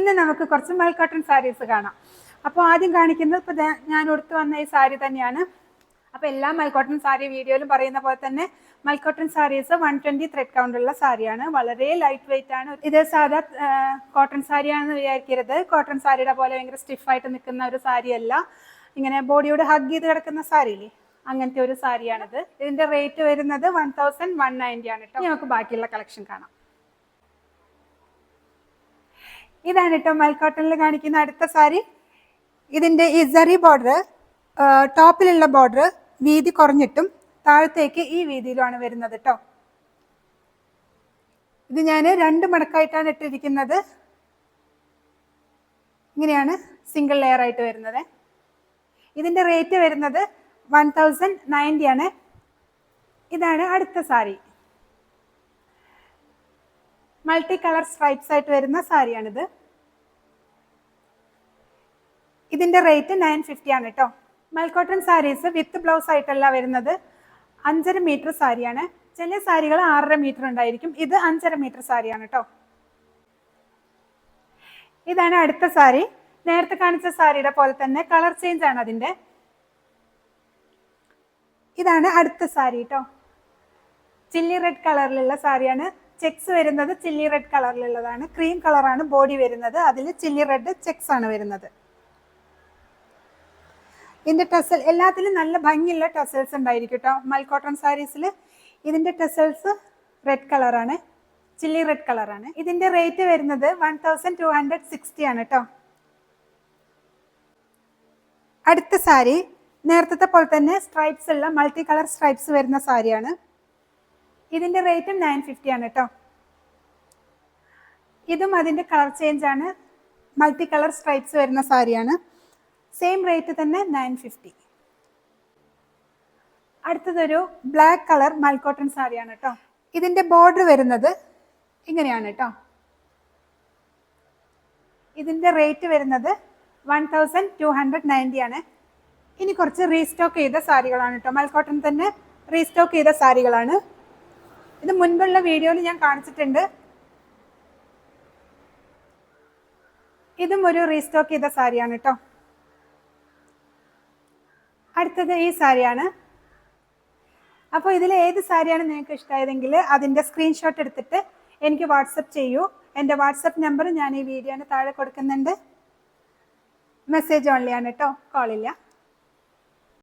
ഇന്ന് നമുക്ക് കുറച്ച് മൽ കോട്ടൺ സാരീസ് കാണാം. അപ്പോൾ ആദ്യം കാണിക്കുന്നത് ഇപ്പോൾ ഞാൻ ഉടുത്തു വന്ന ഈ സാരി തന്നെയാണ്. അപ്പോൾ എല്ലാ മൽക്കോട്ടൺ സാരി വീഡിയോയിലും പറയുന്ന പോലെ തന്നെ mul cotton saris one twenty thread കൗണ്ടുള്ള സാരിയാണ്. വളരെ ലൈറ്റ് വെയിറ്റ് ആണ്. ഇത് സാധാ കോട്ടൺ സാരിയാണെന്ന് വിചാരിക്കരുത്. കോട്ടൺ സാരിയുടെ പോലെ ഭയങ്കര സ്റ്റിഫായിട്ട് നിൽക്കുന്ന ഒരു സാരിയല്ല. ഇങ്ങനെ ബോഡിയോട് ഹഗ് ചെയ്ത് കിടക്കുന്ന സാരിയില്ലേ? അങ്ങനത്തെ ഒരു സാരിയാണിത്. ഇതിന്റെ റേറ്റ് വരുന്നത് വൺ തൗസൻഡ് വൺ നയന്റി ആണ് കേട്ടോ നമുക്ക് ബാക്കിയുള്ള കളക്ഷൻ കാണാം. ഇതാണ് കേട്ടോ മൽക്കോട്ടണിൽ കാണിക്കുന്ന അടുത്ത സാരി. ഇതിന്റെ ഈ ബോർഡർ ടോപ്പിലുള്ള ബോർഡർ വീതി കുറഞ്ഞിട്ടും താഴത്തേക്ക് ഈ വീതിയിലുമാണ് വരുന്നത് കേട്ടോ ഇത് ഞാൻ രണ്ട് മടക്കായിട്ടാണ് ഇട്ടിരിക്കുന്നത്. ഇങ്ങനെയാണ് സിംഗിൾ ലെയർ ആയിട്ട് വരുന്നത്. ഇതിന്റെ റേറ്റ് വരുന്നത് വൺ തൗസൻഡ് നയന്റി ആണ്. ഇതാണ് അടുത്ത സാരി. മൾട്ടി കളർ സ്ട്രൈപ്സ് ആയിട്ട് വരുന്ന സാരിയാണിത്. ഇതിന്റെ റേറ്റ് നയൻ ഫിഫ്റ്റി ആണ് കേട്ടോ മൽക്കോട്ടൺ സാരീസ് വിത്ത് ബ്ലൗസ് ആയിട്ടല്ല വരുന്നത്. അഞ്ചര മീറ്റർ സാരിയാണ്. ചില സാരികൾ ആറര മീറ്റർ ഉണ്ടായിരിക്കും. ഇത് അഞ്ചര മീറ്റർ സാരിയാണ് കേട്ടോ ഇതാണ് അടുത്ത സാരി. നേരത്തെ കാണിച്ച സാരിയുടെ പോലെ തന്നെ കളർ ചേഞ്ച് ആണ് അതിന്റെ. ഇതാണ് അടുത്ത സാരി കേട്ടോ ചില്ലി റെഡ് കളറിലുള്ള സാരിയാണ്. ചെക്സ് വരുന്നത് ചില്ലി റെഡ് കളറിലുള്ളതാണ് ക്രീം കളറാണ് ബോഡി വരുന്നത്. അതിൽ ചില്ലി റെഡ് ചെക്സ് ആണ് വരുന്നത്. ഇതിന്റെ ടെസൽ എല്ലാത്തിലും നല്ല ഭംഗിയുള്ള ടെസൽസ് ഉണ്ടായിരിക്കും കേട്ടോ മൽക്കോട്ടൺ സാരീസിൽ ഇതിന്റെ ടെസൽസ് റെഡ് കളറാണ് ചില്ലി റെഡ് കളറാണ് ഇതിന്റെ റേറ്റ് വരുന്നത് one thousand two hundred sixty ആണ് കേട്ടോ അടുത്ത സാരി നേരത്തെ പോലെ തന്നെ സ്ട്രൈപ്സ് ഉള്ള മൾട്ടി കളർ സ്ട്രൈപ്സ് വരുന്ന സാരിയാണ്. ഇതിന്റെ റേറ്റും നയൻ ഫിഫ്റ്റി ആണ് കേട്ടോ ഇതും അതിന്റെ കളർ ചേഞ്ച് ആണ്. മൾട്ടി കളർ സ്ട്രൈപ്സ് വരുന്ന സാരിയാണ് സെയിം റേറ്റ് തന്നെ നയൻ ഫിഫ്റ്റി അടുത്തതൊരു ബ്ലാക്ക് കളർ മൽക്കോട്ടൺ സാരിയാണ് കേട്ടോ ഇതിന്റെ ബോർഡർ വരുന്നത് ഇങ്ങനെയാണ് കേട്ടോ ഇതിന്റെ റേറ്റ് വരുന്നത് one thousand two hundred ninety ആണ്. ഇനി കുറച്ച് റീസ്റ്റോക്ക് ചെയ്ത സാരികളാണ് കേട്ടോ മൽക്കോട്ടൺ തന്നെ റീസ്റ്റോക്ക് ചെയ്ത സാരികളാണ്. ഇത് മുൻപുള്ള വീഡിയോയിൽ ഞാൻ കാണിച്ചിട്ടുണ്ട്. ഇതും ഒരു റീസ്റ്റോക്ക് ചെയ്ത സാരിയാണ് കേട്ടോ അടുത്തത് ഈ സാരിയാണ്. അപ്പോൾ ഇതിൽ ഏത് സാരിയാണ് നിങ്ങൾക്ക് ഇഷ്ടമായതെങ്കിൽ അതിന്റെ സ്ക്രീൻഷോട്ട് എടുത്തിട്ട് എനിക്ക് വാട്സപ്പ് ചെയ്യൂ. എന്റെ വാട്സപ്പ് നമ്പർ ഞാൻ ഈ വീഡിയോന് താഴെ കൊടുക്കുന്നുണ്ട്. മെസ്സേജ് ഓൺലി ആണ് കേട്ടോ കോളില്ല